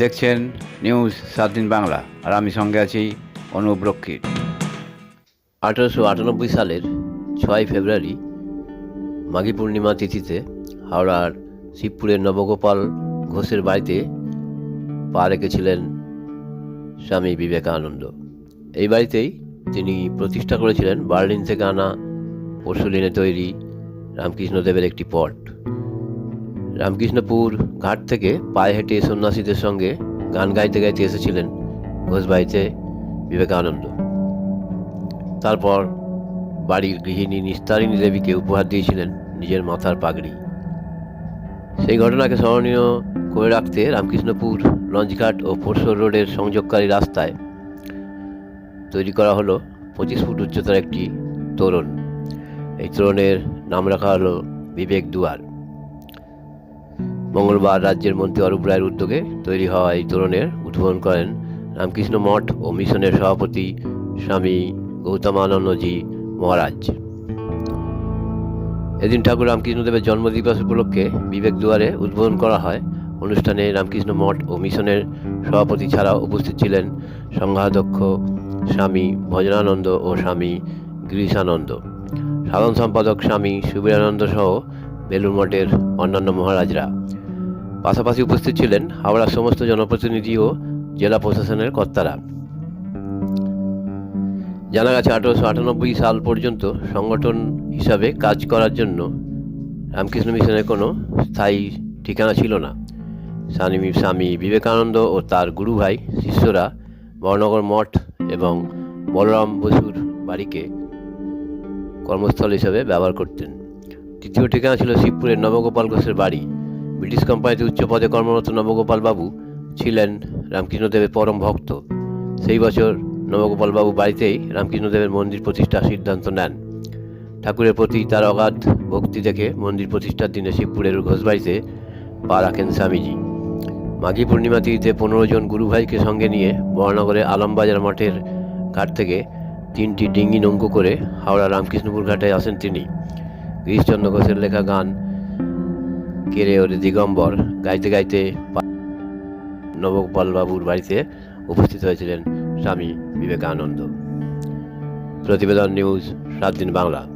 দেখছেন নিউজ সাত দিন বাংলা। আর আমি সঙ্গে আছি অনুপ রক্ষিত আঠারোশো আটানব্বই সালের ছয় ফেব্রুয়ারি, মাঘী পূর্ণিমা তিথিতে হাওড়ার শিবপুরের নবগোপাল ঘোষের বাড়িতে পা রেখেছিলেন স্বামী বিবেকানন্দ। এই বাড়িতেই তিনি প্রতিষ্ঠা করেছিলেন বার্লিন থেকে আনা পরশুলিনে তৈরি রামকৃষ্ণদেবের একটি পট। রামকৃষ্ণপুর ঘাট থেকে পায়ে হেঁটে সন্ন্যাসীদের সঙ্গে গান গাইতে গাইতে এসেছিলেন ঘোষবাড়িতে বিবেকানন্দ। তারপর বাড়ির গৃহিণী নিস্তারিণী দেবীকে উপহার দিয়েছিলেন নিজের মাথার পাগড়ি। সেই ঘটনাকে স্মরণীয় করে রাখতে রামকৃষ্ণপুর লঞ্চঘাট ও পরশোর রোডের সংযোগকারী রাস্তায় তৈরি করা হলো পঁচিশ ফুট উচ্চতার একটি তোরণ। এই তোরণের নাম রাখা হলো বিবেক দুয়ার। মঙ্গলবার রাজ্যের মন্ত্রী অরূপ রায়ের উদ্যোগে তৈরি হওয়া এই তোরণের উদ্বোধন করেন রামকৃষ্ণ মঠ ও মিশনের সভাপতি স্বামী গৌতমানন্দজি মহারাজ। এদিন ঠাকুর রামকৃষ্ণদেবের জন্মদিবস উপলক্ষে বিবেক দুয়ারে উদ্বোধন করা হয়। অনুষ্ঠানে রামকৃষ্ণ মঠ ও মিশনের সভাপতি ছাড়াও উপস্থিত ছিলেন সংঘাধ্যক্ষ স্বামী ভজনানন্দ ও স্বামী গিরিশানন্দ। সাধারণ সম্পাদক স্বামী সুবীরানন্দ সহ বেলুর মঠের অন্যান্য মহারাজরা। পাশাপাশি উপস্থিত ছিলেন হাওড়ার সমস্ত জনপ্রতিনিধি ও জেলা প্রশাসনের কর্তারা। জানা গেছে আঠারোশো আটানব্বই সাল পর্যন্ত সংগঠন হিসাবে কাজ করার জন্য রামকৃষ্ণ মিশনের কোনো স্থায়ী ঠিকানা ছিল না। স্বামী স্বামী বিবেকানন্দ ও তার গুরু ভাই, শিষ্যরা বর্ণগর মঠ এবং বলরাম বসুর বাড়িকে কর্মস্থল হিসাবে ব্যবহার করতেন। তৃতীয় ঠিকানা ছিল শিবপুরের নবগোপাল ঘোষের বাড়ি। ব্রিটিশ কোম্পানিতে উচ্চ পদে কর্মরত নবগোপাল বাবু ছিলেন রামকৃষ্ণদেবের পরম ভক্ত। সেই বছর নবগোপাল বাবু বাড়িতেই রামকৃষ্ণদেবের মন্দির প্রতিষ্ঠার সিদ্ধান্ত নেন। ঠাকুরের প্রতি তার অগাধ ভক্তি দেখে মন্দির প্রতিষ্ঠার দিনে শিবপুরের ঘোষবাড়িতে পা রাখেন স্বামীজি। মাঘী পূর্ণিমা তিথিতে পনেরো জন গুরুভাইকে সঙ্গে নিয়ে বর্ণনগরে আলমবাজার মঠের ঘাট থেকে তিনটি ডিঙ্গি নৌকো করে হাওড়া রামকৃষ্ণপুর ঘাটে আসেন তিনি। গিরিশচন্দ্র ঘোষের লেখা গান কেড়ে ওরে দিগম্বর? গাইতে গাইতে পা- নবগোপাল বাবুর বাড়িতে উপস্থিত হয়েছিলেন স্বামী বিবেকানন্দ। প্রতিবেদন নিউজ, সাত দিন বাংলা।